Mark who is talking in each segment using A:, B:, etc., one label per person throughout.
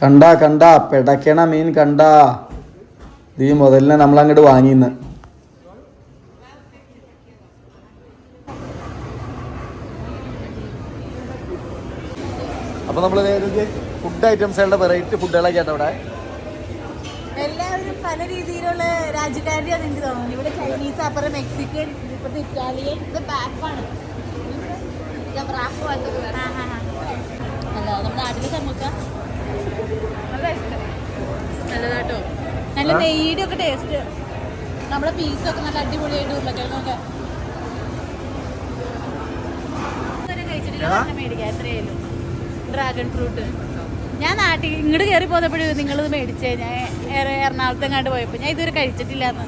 A: കണ്ട കണ്ട പെടക്കണ മീൻ കണ്ട. ഈ മുതലിനെ നമ്മൾ അങ്ങോട്ട് വാങ്ങിന്ന്. അപ്പൊ നമ്മൾ ഫുഡ് ഐറ്റംസുകളുടെ വെറൈറ്റി ഫുഡുകളൊക്കെ ആയിട്ട് അവിടെ.
B: എല്ലാവരും പല രീതിയിലുള്ള രാജ്യക്കാരെയാണ് എനിക്ക് തോന്നുന്നത്. ഇവിടെ ചൈനീസ് അപ്പുറം മെക്സിക്കൻ ഇപ്പോഴത്തെ ഇറ്റാലിയൻ ഇത് ബാപ്പാണ് അല്ല നമ്മുടെ നാട്ടിലെ സമൂസ. നല്ലതാട്ടോ. നല്ല നെയ്യുടെ ഒക്കെ ടേസ്റ്റ് നമ്മുടെ പീസൊക്കെ നല്ല അടിപൊളിയായിട്ട് ഉരുളക്കിഴങ്ങൊക്കെ ഡ്രാഗൺ ഫ്രൂട്ട് ഞാൻ നാട്ടിൽ ഇങ്ങോട്ട് കയറി പോന്നപ്പോഴും നിങ്ങളിത് മേടിച്ചേ. ഞാൻ എറണാകുളത്ത് എങ്ങാണ്ട് പോയപ്പോൾ ഞാൻ ഇതുവരെ കഴിച്ചിട്ടില്ല എന്ന്.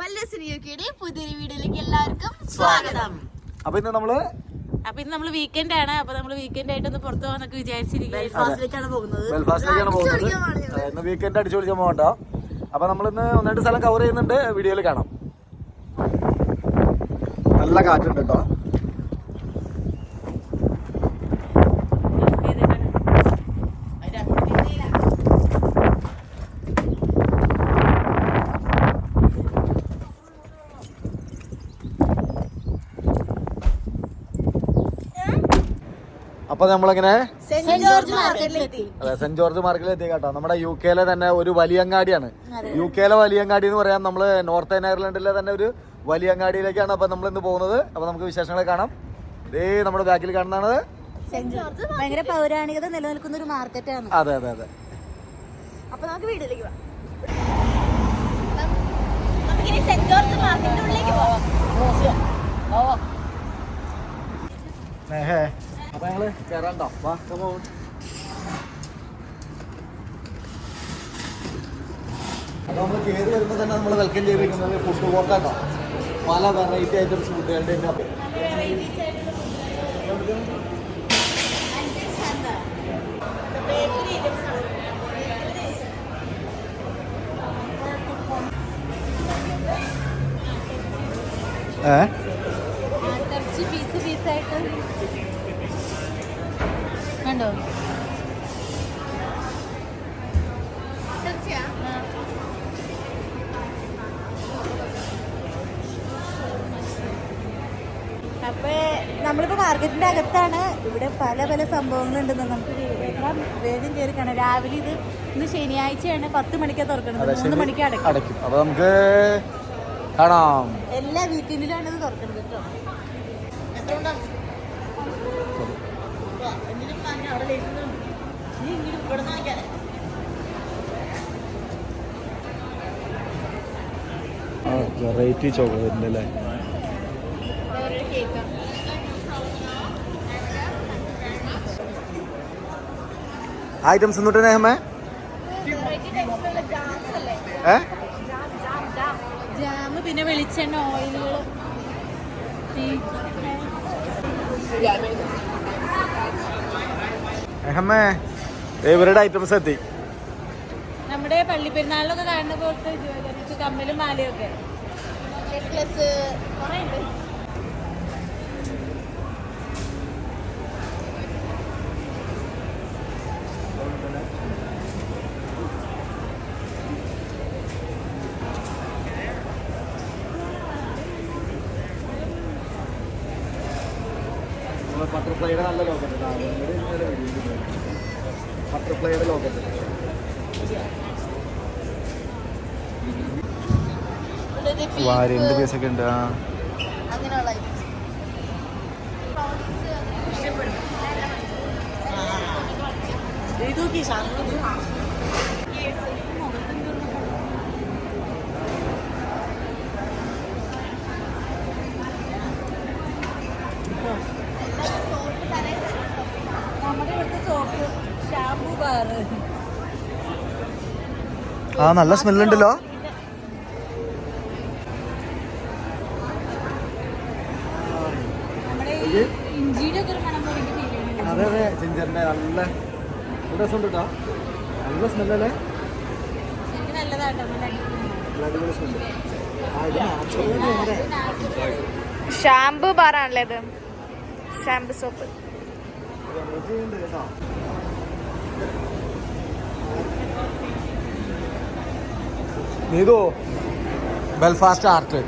B: മല്ലസിനിയുടെ പുതിയൊരു വീഡിയോയിലേക്ക് എല്ലാവർക്കും സ്വാഗതം.
A: അപ്പൊ ഇന്ന് നമ്മൾ
B: അപ്പൊ ഇന്ന് നമ്മൾ വീക്കെൻഡ് ആണ്. അപ്പൊ നമ്മൾ വീക്കെൻഡ് ആയിട്ട് ഒന്ന് പുറത്തു പോകാന്നൊക്കെ
A: വിചാരിച്ചിരിക്കുന്നത് വീക്കെൻഡ് അടിച്ചു പൊളിക്കാൻ പോകണ്ട അപ്പൊ നമ്മളിന്ന് ഒന്ന് രണ്ട് സ്ഥലം കവർ ചെയ്യുന്നുണ്ട്. വീഡിയോയിൽ കാണാം. നല്ല കാറ്റുണ്ട് കേട്ടോ. അപ്പൊ നമ്മളിങ്ങനെ?
B: സെന്റ് ജോർജ് മാർക്കറ്റിലെത്തി.
A: അതെ സെന്റ് ജോർജ് മാർക്കറ്റിൽ എത്തി കേട്ടോ. നമ്മുടെ യു കെയിലെ തന്നെ ഒരു വലിയങ്ങാടിയാണ്. യു കെയിലെ വലിയങ്ങാടി എന്ന് പറയാം നമ്മൾ നോർത്ത് അയർലൻഡിലെ തന്നെ ഒരു വലിയങ്ങാടിയിലേക്കാണ് അപ്പൊ നമ്മൾ ഇന്ന് പോകുന്നത്. അപ്പൊ നമുക്ക് വിശേഷങ്ങളെ കാണാം. ഇതേ നമ്മുടെ ബാക്കിൽ കാണുന്നതാണ്
B: സെന്റ് ജോർജ് ഭയങ്കര പൗരാണികത നിലനിൽക്കുന്ന ഒരു മാർക്കറ്റാണ്.
A: അതെ അതെ അതെ.
B: അപ്പൊ നമുക്ക് വീട്ടിലേക്ക് പോവാം. നമുക്കിനി സെന്റ് ജോർജ് മാർക്കറ്റിന്റെ ഉള്ളിലേക്ക് പോവാം.
A: നേഹേ അപ്പൊ ഞങ്ങൾ കേറാണ്ടോ? വാ come on. അപ്പൊ നമ്മൾ കേറി വരുമ്പോ തന്നെ നമ്മൾ വെൽക്കം ചെയ്തിരിക്കുന്നത് ഫുഡ് കോർട്ടാട്ടോ പല വെറൈറ്റി ഐറ്റംസ് ഫുഡുകളുടെ ഏഹ്
B: ഇറച്ചി കണ്ടോ. അപ്പൊ നമ്മളിപ്പോ മാർക്കറ്റിന്റെ അകത്താണ്. ഇവിടെ പല പല സംഭവങ്ങളുണ്ടെന്ന് നമുക്ക് എല്ലാം വേഗം കയറി കാണാം. രാവിലെ ഇത് ഇന്ന് ശനിയാഴ്ചയാണ് പത്ത് മണിക്കാ
A: തുറക്കണത്.
B: മൂന്ന് മണിക്ക്
A: അടക്കും അപ്പൊ നമുക്ക് കാണാം.
B: എല്ലാ വീക്കെൻഡിലാണ് ഇത് തുറക്കണത് കേട്ടോ. ഇങ്ങോട്ട് ഇവിടെ നോക്കിയാലേ
A: വെറൈറ്റി ചോക്ലേറ്റ് അല്ലേ ഐറ്റംസ് എന്നിട്ട് നേഹമേ ഏ?
B: പിന്നെ വെളിച്ചെണ്ണ ഓയിലുകൾ
A: നേഹമ്മേ ഇവരുടെ ഐറ്റംസ് എത്തി.
B: നമ്മുടെ പള്ളി പെരുന്നാളിലൊക്കെ കാണുന്ന പോലത്തെ കമ്മലും മാലയും ഒക്കെ. നെക്ലസ് കുറേ ഉണ്ട്
A: വാരിന്റെ പീസൊക്കെ ഉണ്ട്? ആ. ആ നല്ല സ്മെല്ലുണ്ടല്ലോ
B: നമ്മുടെ ഈ ഇഞ്ചിയുടെ ഒക്കെ ഒരു മണം പോലെ എനിക്ക് ഫീൽ ചെയ്യുന്നുണ്ട്
A: അതെ അതെ ജിഞ്ചറിന്റെ നല്ല നല്ല രസമുണ്ട് കേട്ടോ. നല്ല സ്മെല്ലല്ലേ?
C: ഷാംപൂ ബാറാണല്ലേ ഇത്? Shampoo soap.
A: Neethu Belfast art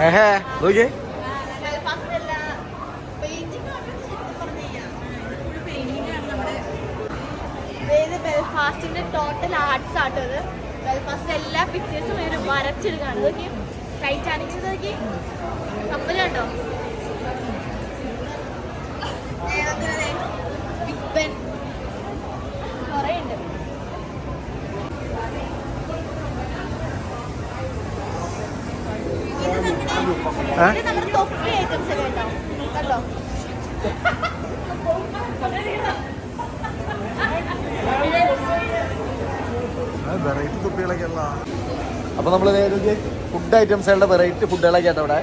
A: ഏഹേ നോക്കിയേ.
C: ബെൽഫാസ്റ്റിന്റെ ടോട്ടൽ ആർട്സ് ആട്ടോ ഇത് ബെൽഫാസ്റ്റിന്റെ എല്ലാ പിക്ചേഴ്സും ഇവർ വരച്ചിടുകയാണ് നോക്കി ടൈറ്റാനിക് നോക്കി കമ്പലുണ്ടോ കണ്ടോ ബിഗ് ബെൻ കുറേ ഉണ്ട് ഇത് നമ്മുടെ
A: ഏ?
C: ഇത് നമ്മുടെ തൊപ്പി ഐറ്റംസ് ഒക്കെ ഉണ്ടോ കണ്ടോ
A: വെറൈറ്റി തുപ്പികളൊക്കെ അപ്പൊ നമ്മൾ ഫുഡ് ഐറ്റംസുകളുടെ വെറൈറ്റി ഫുഡുകളൊക്കെ ആട്ടോ അവിടെ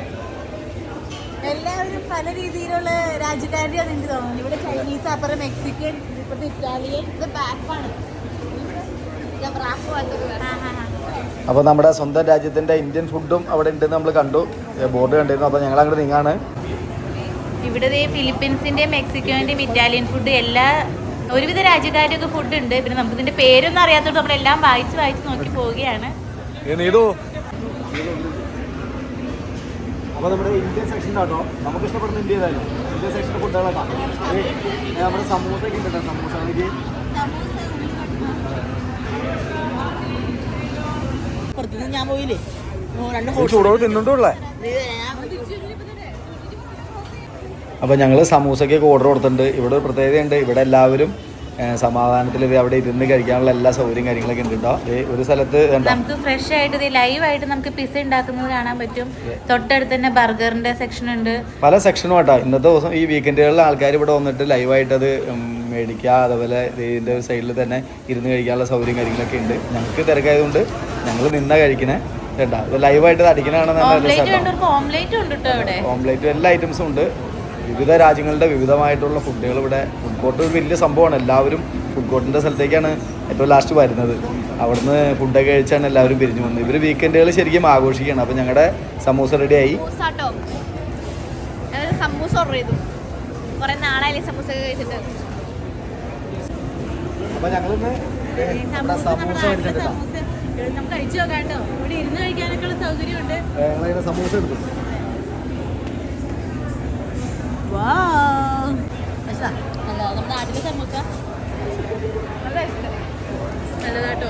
B: എല്ലാവരും പല രീതിയിലുള്ള രാജ്യക്കാരെയാണ് എനിക്ക് തോന്നുന്നത്. ഇവിടെ ചൈനീസ് അപ്പുറം മെക്സിക്കൻ ഇപ്പുറത്തെ ഇറ്റാലിയൻ
C: ഇത് ബാക്കാണ് ഇത് റാപ്പ് പോലത്തെ
A: അപ്പോൾ നമ്മുടെ സ്വന്തം രാജ്യത്തിന്റെ ഇന്ത്യൻ ഫുഡും അവിടെ ഉണ്ടെന്ന് നമ്മൾ കണ്ടു. ബോർഡ് കണ്ടിരുന്നു. അപ്പോൾ ഞങ്ങൾ അങ്ങോട്ട് നീങ്ങാണ്.
B: ഇവിടെ ദേ മെക്സിക്കോന്റെയും മെക്സിക്കോന്റെയും ഇറ്റാലിയൻ ഫുഡ് എല്ലാ ഒരുവിധ രാജ്യക്കാരുടെയൊക്കെ ഫുഡ് ഉണ്ട്. പിന്നെ നമുക്ക് ഇതിന്റെ പേരൊന്നും അറിയാത്തതുകൊണ്ട് നമ്മളെല്ലാം വായിച്ച് വായിച്ച് നോക്കി പോവുകയാണ്.
A: അപ്പോൾ നമ്മുടെ ഇന്ത്യൻ സെക്ഷൻ കേട്ടോ. നമുക്ക് ഇഷ്ടപ്പെടുന്ന ഇന്ത്യ ഏതായാലും. ഇന്ത്യൻ സെക്ഷൻ ഫുഡുകളൊക്കെ നമ്മുടെ സമൂസ ഒക്കെ ഉണ്ടല്ലോ സമൂസ എനിക്ക്
B: ഞങ്ങൾ ഞാൻ പോയില്ലേ?
A: ചൂടോട് അപ്പോൾ ഞങ്ങൾ സമൂസയ്ക്കൊക്കെ ഓർഡർ കൊടുത്തിട്ടുണ്ട്. ഇവിടെ ഒരു പ്രത്യേകതയുണ്ട്. ഇവിടെ എല്ലാവരും സമാധാനത്തിൽ ഇത് അവിടെ ഇരുന്ന് കഴിക്കാനുള്ള എല്ലാ സൗകര്യം കാര്യങ്ങളൊക്കെ ഉണ്ട് കേട്ടോ ഒരു സ്ഥലത്ത് കണ്ടോ?
B: നമുക്ക് ഫ്രഷ് ആയിട്ട് ലൈവ് ആയിട്ട് നമുക്ക് പിസ്സ ഉണ്ടാക്കുന്നത് കാണാൻ പറ്റും. തൊട്ടടുത്ത് തന്നെ ബർഗറിന്റെ സെക്ഷൻ ഉണ്ട്.
A: പല സെക്ഷനും ആട്ടോ. ഇന്നത്തെ ദിവസം ഈ വീക്കെൻഡുകളിൽ ആൾക്കാർ ഇവിടെ വന്നിട്ട് ലൈവായിട്ട് അത് മേടിക്കുക അതുപോലെ ഇതിന്റെ സൈഡിൽ തന്നെ ഇരുന്ന് കഴിക്കാനുള്ള സൗകര്യം കാര്യങ്ങളൊക്കെ ഉണ്ട്. ഞങ്ങൾക്ക് തിരക്കായതുകൊണ്ട് ഞങ്ങൾ നിന്ന കഴിക്കണേ. കേട്ടോ ഇത് ലൈവായിട്ട് അടിക്കണതാണ്
B: ഓംലേറ്റ്
A: എല്ലാ ഐറ്റംസും ഉണ്ട്. വിവിധ രാജ്യങ്ങളുടെ വിവിധമായിട്ടുള്ള ഫുഡുകൾ ഇവിടെ. ഫുഡ് കോർട്ട് ഒരു വലിയ സംഭവമാണ്. എല്ലാവരും ഫുഡ് കോർട്ടിന്റെ സ്ഥലത്തേക്കാണ് ഏറ്റവും ലാസ്റ്റ് വരുന്നത്. അവിടുന്ന് ഫുഡൊക്കെ കഴിച്ചാണ് എല്ലാവരും പിരിഞ്ഞു പോകുന്നത്. ഇവർ വീക്കെൻഡുകൾ ശരിക്കും ആഘോഷിക്കുകയാണ്. അപ്പോൾ ഞങ്ങളുടെ സമൂസ റെഡിയായി.
C: സമൂസ ഓർഡർ ചെയ്തു. കുറെ നാളായില്ലേ സമൂസ കഴിച്ചിട്ട്
A: അപ്പോൾ ഞങ്ങളിന്ന് നമ്മുടെ സമൂസ മേടിച്ചിട്ടാ
B: നമുക്ക് കഴിച്ചു നോക്കാം കേട്ടോ ഇവിടെ ഇരുന്ന് കഴിക്കാനൊക്കെ ഞങ്ങൾ സൗകര്യമുണ്ട്.
A: ഞങ്ങളിങ്ങനെ സമൂസ എടുത്തു.
B: നാട്ടിലെ സമൂസ.
C: നല്ല ഇഷ്ടം
B: നല്ലതാട്ടോ.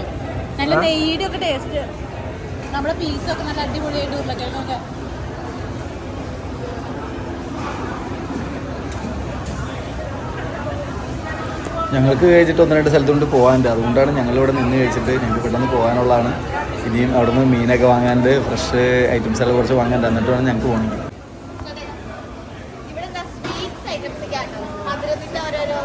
B: നല്ല നെയ്യുടെ ഒക്കെ ടേസ്റ്റ് നമ്മുടെ പീസൊക്കെ നല്ല അടിപൊളിയായിട്ട് ഉരുളക്കിഴങ്ങൊക്കെ
A: ഞങ്ങൾക്ക് കഴിച്ചിട്ട് ഒന്ന് രണ്ട് സ്ഥലത്തുകൊണ്ട് പോകാനുണ്ട്. അതുകൊണ്ടാണ് ഞങ്ങളിവിടെ നിന്ന് കഴിച്ചിട്ട് ഞങ്ങൾക്ക് പെട്ടെന്ന് പോകാനുള്ളതാണ്. ഇനിയും അവിടെ നിന്ന് മീനൊക്കെ വാങ്ങാണ്ട് ഫ്രഷ് ഐറ്റംസ് എല്ലാം കുറച്ച് വാങ്ങാൻ എന്നിട്ട് വേണം ഞങ്ങൾക്ക്
C: മധുരത്തിന്റെ ഓരോരോ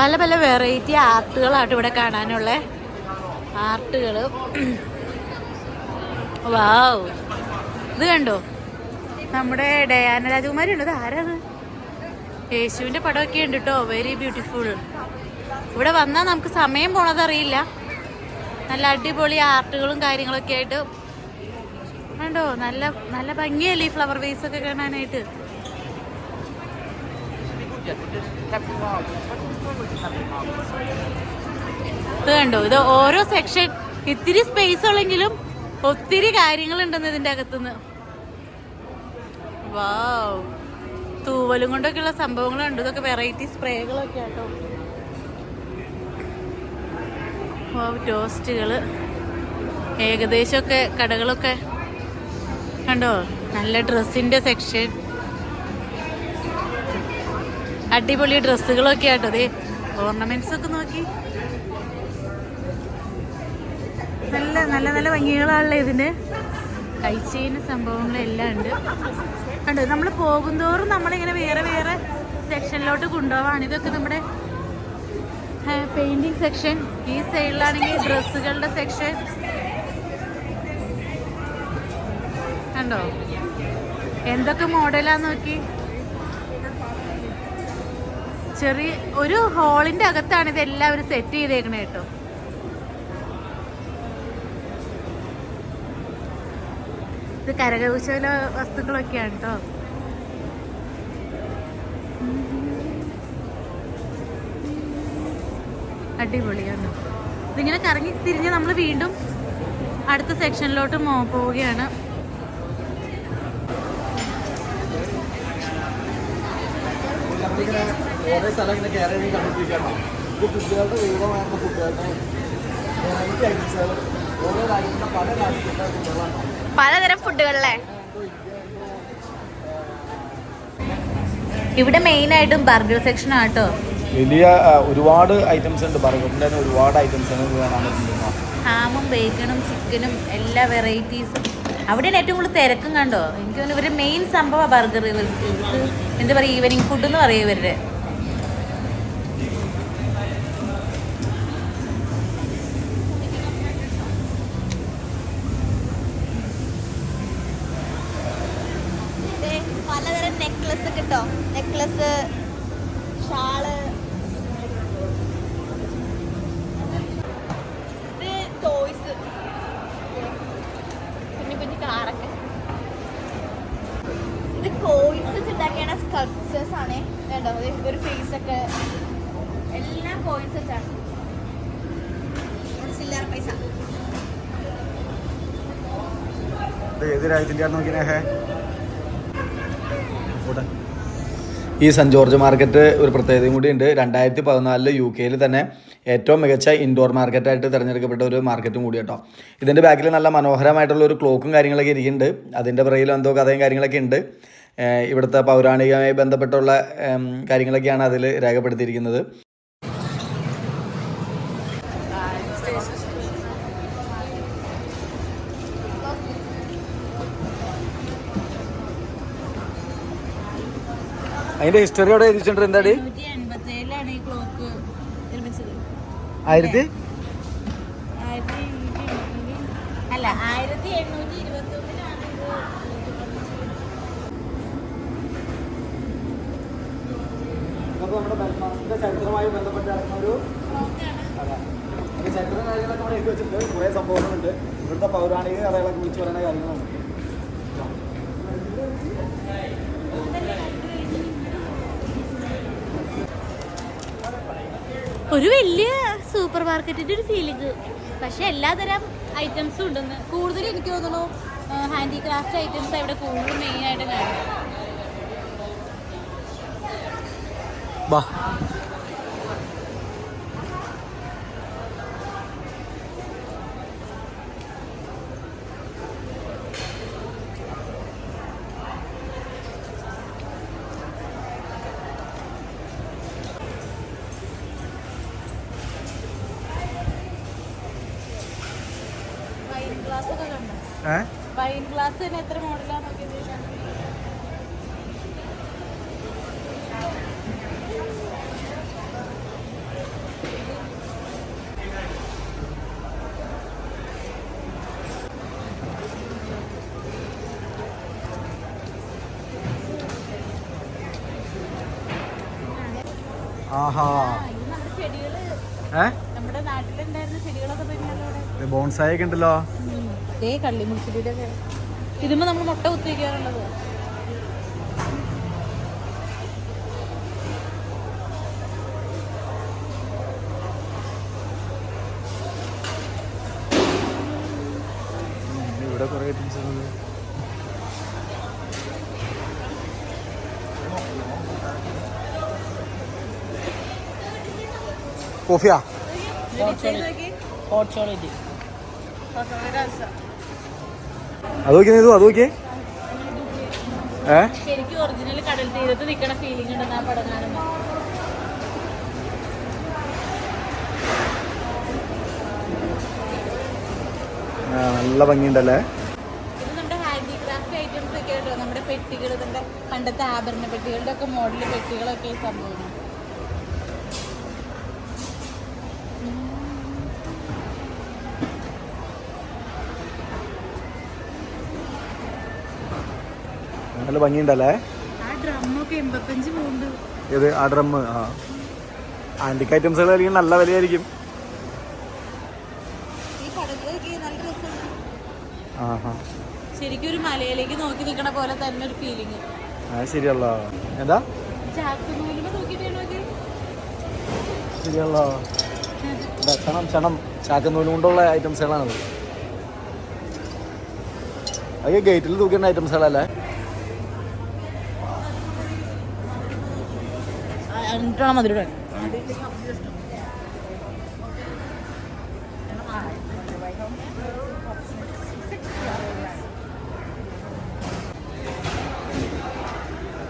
B: പല പല വെറൈറ്റി ആർട്ടുകളാണ് ഇവിടെ കാണാനുള്ള. ആർട്ടുകൾ. വാവ് ഇത് കണ്ടോ? നമ്മുടെ ഡയാന രാജകുമാരി ഉണ്ട് ഇത് ആരാത് യേശുവിന്റെ പടമൊക്കെ ഉണ്ട് കേട്ടോ വെരി ബ്യൂട്ടിഫുൾ ഇവിടെ വന്നാൽ നമുക്ക് സമയം പോണതറിയില്ല നല്ല അടിപൊളി ആർട്ടുകളും കാര്യങ്ങളൊക്കെ ആയിട്ട്. കണ്ടോ? നല്ല നല്ല ഭംഗിയല്ലേ ഈ ഫ്ലവർ വേസ് ഒക്കെ കാണാനായിട്ട്. ഇത് കണ്ടോ? ഇത് ഓരോ സെക്ഷൻ ഇത്തിരി സ്പേസ് ഉള്ളെങ്കിലും ഒത്തിരി കാര്യങ്ങളുണ്ടെന്ന് ഇതിന്റെ അകത്തുനിന്ന്. വാവ് തൂവലും കൊണ്ടൊക്കെയുള്ള സംഭവങ്ങളുണ്ട് ഇതൊക്കെ വെറൈറ്റി സ്പ്രേകളൊക്കെ ആട്ടോ. ടോസ്റ്റുകൾ ഏകദേശമൊക്കെ കടകളൊക്കെ കണ്ടോ? നല്ല ഡ്രസ്സിന്റെ സെക്ഷൻ അടിപൊളി ഡ്രസ്സുകളൊക്കെ ആട്ടോ അതെ ഓർണമെന്റ്സ് ഒക്കെ നോക്കി. നല്ല നല്ല നല്ല ഭംഗികളാണല്ലോ ഇതിന് കഴിച്ചതിന് സംഭവങ്ങളെല്ലാം ഉണ്ട്. കണ്ടോ നമ്മൾ പോകുന്തോറും നമ്മളിങ്ങനെ വേറെ വേറെ സെക്ഷനിലോട്ട് കൊണ്ടുപോവാണ്. ഇതൊക്കെ നമ്മുടെ പെയിന്റിങ് സെക്ഷൻ ഈ സൈഡിലാണെങ്കിൽ ഡ്രസ്സുകളുടെ സെക്ഷൻ കണ്ടോ? എന്തൊക്കെ മോഡലാന്ന് നോക്കി. ചെറിയ ഒരു ഹോളിന്റെ അകത്താണ് ഇത് എല്ലാവരും സെറ്റ് ചെയ്തേക്കണേ കേട്ടോ. ഇത് കരകൗശല വസ്തുക്കളൊക്കെയാണ് കേട്ടോ. അടിപൊളിയാണ് ഇതിങ്ങനെ കറങ്ങി തിരിഞ്ഞ് നമ്മൾ വീണ്ടും അടുത്ത സെക്ഷനിലോട്ട് പോവുകയാണ് പോവുകയാണ്.
A: നമ്മളിങ്ങനെ ഓരോ സ്ഥലം ഇങ്ങനെ കയറി കണ്ടുപിടിക്കണം ഇത് കുട്ടികളുടെ വിവിധമായിരുന്ന കുട്ടികളുടെ വെറൈറ്റി ഐറ്റംസുകൾ ഓരോ രാജ്യത്തിന്റെ പല രാജ്യത്തിന്റെ കുട്ടികളാണ്.
C: പലതരം ഫുഡുകളല്ലേ?
B: ഇവിടെ മെയിൻ ആയിട്ടും ബർഗർ സെക്ഷൻ ആട്ടോ
A: വലിയ ഒരുപാട് ഐറ്റംസ് ഉണ്ട്. ബർഗറിന്റെ തന്നെ ഒരുപാട് ഐറ്റംസ്
B: ഹാമും ബേക്കണും ചിക്കനും എല്ലാ വെറൈറ്റീസും അവിടെയാണ് ഏറ്റവും കൂടുതൽ തിരക്കും കണ്ടോ? എനിക്ക് തോന്നുന്നു ഇവരുടെ മെയിൻ സംഭവം ബർഗർ ഇവർക്ക് എന്താ പറയുക ഈവനിങ് ഫുഡ് എന്ന് പറയും ഇവരുടെ
C: ദേ, പലതരം നെക്ലസ് കിട്ടോ നെക്ലസ് ഷാൾ ഇത് ടോയ്സ് കുഞ്ഞു കുഞ്ഞു കാറൊക്കെ ഇത് കോയിൻസ് വെച്ചുണ്ടാക്കിയാണ് സ്കൾപ്ചേഴ്സ് ഒരു ഫേസ് ഒക്കെ എല്ലാം കോയിൻസ് വെച്ചാണ് ചില്ലറ പൈസ
A: ഏത് രാജ്യത്തിന്റെ നോക്കിയേ? ഈ സെന്റ് ജോർജ് മാർക്കറ്റ് ഒരു പ്രത്യേകതയും കൂടി ഉണ്ട്. രണ്ടായിരത്തി പതിനാലിൽ യു കെയിൽ തന്നെ ഏറ്റവും മികച്ച ഇൻഡോർ മാർക്കറ്റായിട്ട് തിരഞ്ഞെടുക്കപ്പെട്ട ഒരു മാർക്കറ്റും കൂടി കേട്ടോ ഇതിന്റെ ബാക്കിൽ നല്ല മനോഹരമായിട്ടുള്ള ഒരു ക്ലോക്കും കാര്യങ്ങളൊക്കെ ഇരിക്കുന്നുണ്ട്. അതിന്റെ പുറകിൽ എന്തോ കഥയും കാര്യങ്ങളൊക്കെ ഉണ്ട്. ഇവിടുത്തെ പൗരാണികമായി ബന്ധപ്പെട്ടുള്ള കാര്യങ്ങളൊക്കെയാണ് അതിൽ രേഖപ്പെടുത്തിയിരിക്കുന്നത്. അതിന്റെ ഹിസ്റ്ററി അവിടെ എഴുതിച്ചിട്ടുണ്ട് എന്താടി? ആയിരത്തി?
B: അല്ല ആയിരത്തി
A: ഇതൊക്കെ നമ്മുടെ ബെൽഫാസ്റ്റിന്റെ ചരിത്രമായി ബന്ധപ്പെട്ട് നടക്കുന്ന ഒരു ചരിത്ര കാര്യങ്ങളൊക്കെ നമ്മൾ എഴുതി വെച്ചിട്ടുണ്ട്. കുറേ സംഭവങ്ങളുണ്ട്. ഇവിടുത്തെ പൗരാണിക കഥകളൊക്കെ വിളിച്ചു പറയുന്ന കാര്യങ്ങളുണ്ട്
B: ഒരു വലിയ സൂപ്പർ മാർക്കറ്റിന്റെ ഒരു ഫീലിംഗ് പക്ഷെ എല്ലാതരം ഐറ്റംസും ഉണ്ടെന്ന് കൂടുതൽ എനിക്ക് തോന്നുന്നു ഹാൻഡിക്രാഫ്റ്റ് ഐറ്റംസ് ഇവിടെ കൂടുതൽ മെയിൻ ആയിട്ട് കാണുന്നത്.
A: ബാ
B: വൈൻ ഗ്ലാസ് ഒക്കെ കണ്ടോ?
A: ഏ?
B: വൈൻ ഗ്ലാസ് എത്ര
A: ആഹാ. ഏ? ഉണ്ടല്ലോ.
B: ഇതുമ്പോ നമ്മൾ മുട്ട കുത്തിവെക്കാറുള്ളത്
A: ഇവിടെ കുറേ ഐറ്റംസ് കോഫിയാ? അത് നോക്കിയേ നീതു അത് നല്ല ഭംഗിയുണ്ടല്ലേ?
B: പെട്ടികൾ പണ്ടത്തെ ആഭരണ പെട്ടികളുടെ ഒക്കെ മോഡൽ പെട്ടികളൊക്കെ ഈ
A: നല്ല ഭംഗിയുണ്ടല്ലേ? ഇത് ആ ഡ്രമ്മ് ആ. ആന്റിക് ഐറ്റംസുകൾ ആയിരിക്കും നല്ല വിലയായിരിക്കും.
B: ശരിക്കും ഒരു മലയിലേക്ക് നോക്കി നിൽക്കണ പോലെ തന്നെ ഒരു ഫീലിംഗ്
A: ശരിയല്ലോ. എന്താ? ശരിയല്ലോ. ചണം ചണം ചാക്കുന്നൂൽ കൊണ്ടുള്ള ഐറ്റംസുകളാണത് അതൊക്കെ ഗേറ്റിൽ തൂക്കുന്ന ഐറ്റംസുകളല്ലേ
B: എന്നിട്ടാണ് മധുരം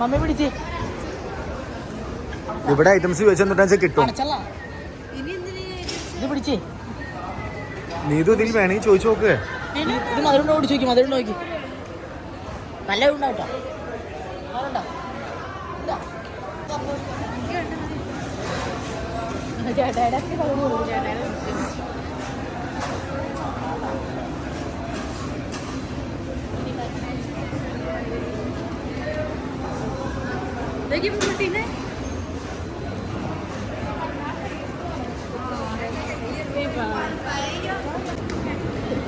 B: മമ്മി പിടിച്ച്.
A: ഇവിടെ ഐറ്റംസ് ചോദിച്ചു എന്നിട്ടാ കിട്ടും.
B: ഇത് പിടിച്ച്.
A: നീതു ഇതിൽ വേണമെങ്കിൽ ചോദിച്ചു നോക്ക്.
B: ഇത് മധുരം ചോദിക്കും മധുരം നോക്കി നല്ല ഉണ്ടാവും കേട്ടോ മധുരമുണ്ടോ? ഇതാ. ചേട്ടായുടെ ചേട്ടായുടെ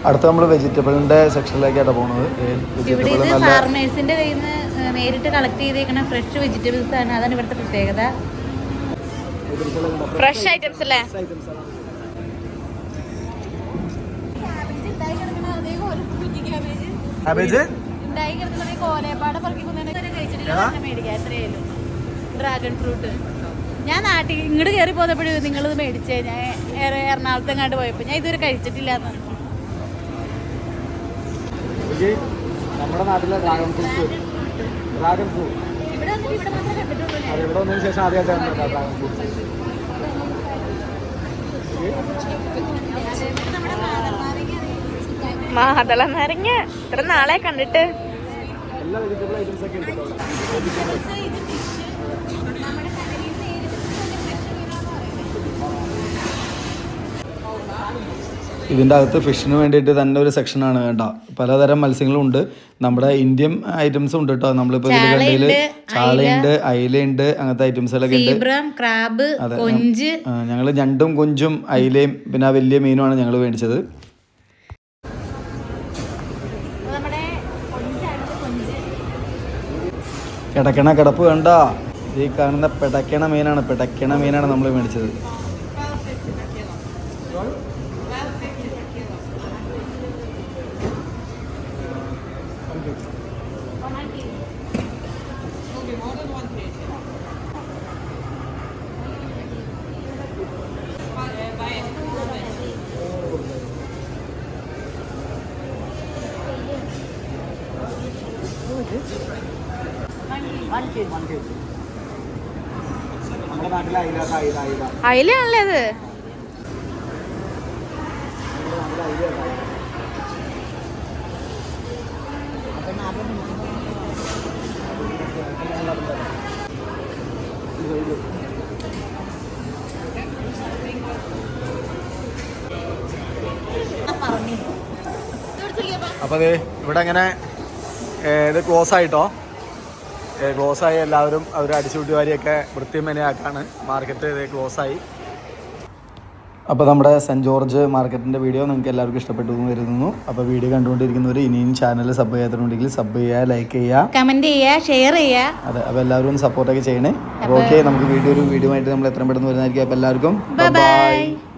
A: അടുത്ത നമ്മൾ വെജിറ്റബിളിന്റെ സെക്ഷനിലേക്കാണ് പോകുന്നത്.
B: ഇവിടെ ഫാർമേഴ്സിന്റെ കയ്യിൽ നിന്ന് നേരിട്ട് കളക്ട് ചെയ്തേക്കുന്ന ഫ്രഷ് വെജിറ്റബിൾസ് ആണ്. അതാണ് ഇവിടുത്തെ പ്രത്യേകത. ഫ്രഷ് ഐറ്റംസ് അല്ലേ?
A: കാബേജ്
C: ഡ്രാഗൺ ഫ്രൂട്ട് ഞാൻ നാട്ടിൽ ഇങ്ങോട്ട് കയറി പോന്നപ്പോഴും ഇത് മേടിച്ചേ. ഞാൻ ഏറെ എറണാകുളത്ത് എങ്ങാണ്ട് പോയപ്പോൾ ഞാൻ ഇതുവരെ കഴിച്ചിട്ടില്ല
A: നമ്മുടെ നാട്ടിലെ ഡ്രാഗൺ ഫ്രൂട്ട്സ് ഡ്രാഗൺ ഫ്രൂട്ട്
C: ഇവിടെ വന്നിട്ട് ഇവിടെ മാത്രമേ കണ്ടിട്ടുള്ളൂ
A: ഇവിടെ വന്നതിന് ശേഷം ആദ്യമായിട്ടാണ് ഡ്രാഗൺ ഫ്രൂട്ട്സ്
C: മാതളനാരങ്ങ.
B: മാതള നാരങ്ങ ഇത്ര നാളെ കണ്ടിട്ട്.
A: എല്ലാ വെജിറ്റബിൾ ഐറ്റംസ് ഒക്കെ ഉണ്ട് ഇതിന്റെ അകത്ത് ഫിഷിന് വേണ്ടിയിട്ട് തന്നെ ഒരു സെക്ഷനാണ് കേട്ടോ. പലതരം മത്സ്യങ്ങളും ഉണ്ട് നമ്മുടെ ഇന്ത്യൻ ഐറ്റംസും ഉണ്ട് കേട്ടോ. നമ്മളിപ്പോൾ ഇതിൽ കണ്ടതിൽ
B: ചാളയുണ്ട്,
A: അയിലയുണ്ട് അങ്ങനത്തെ ഐറ്റംസുകളൊക്കെ ഉണ്ട്.
B: ക്രാബ് കൊഞ്ച്.
A: ഞങ്ങൾ ഞണ്ടും കൊഞ്ചും അയിലയും പിന്നെ ആ വലിയ മീനുമാണ് ഞങ്ങൾ മേടിച്ചത് കിടക്കണ കിടപ്പ് കണ്ട? ഈ കാണുന്ന പിടക്കണ മീനാണ്. പിടക്കണ മീനാണ് നമ്മൾ മേടിച്ചത്.
B: അയിലാണല്ലേ അത്?
A: അപ്പൊ അതെ ഇവിടെ അങ്ങനെ ഇത് ക്ലോസ് ആയിട്ടോ? ക്ലോസ് ആയി എല്ലാവരും അവർ അടിച്ചുകൂട്ടി വാരിയൊക്കെ വൃത്തിയും മെനയാക്കാണ് മാർക്കറ്റ് ഇത് ക്ലോസ് ആയി. അപ്പോൾ നമ്മുടെ സെന്റ് ജോർജ് മാർക്കറ്റിന്റെ വീഡിയോ നിങ്ങൾക്ക് എല്ലാവർക്കും ഇഷ്ടപ്പെട്ടു എന്ന് കരുതുന്നു. അപ്പോൾ വീഡിയോ കണ്ടുകൊണ്ടിരിക്കുന്നവർ ഇനിയും ചാനൽ സബ് ചെയ്യാത്തുണ്ടെങ്കിൽ സബ് ചെയ്യുക ലൈക്ക് ചെയ്യുക.
B: കമന്റ് ചെയ്യുക ഷെയർ ചെയ്യുക.
A: അതെ അപ്പോൾ എല്ലാവരും സപ്പോർട്ടൊക്കെ ചെയ്യണേ. അപ്പോൾ ഓക്കെ നമുക്ക് വീഡിയോ ഒരു വീഡിയോ ആയിട്ട് നമ്മൾ എത്രയും പെട്ടെന്ന് വരുന്നതായിരിക്കും. അപ്പോൾ എല്ലാവർക്കും
B: ബൈ ബൈ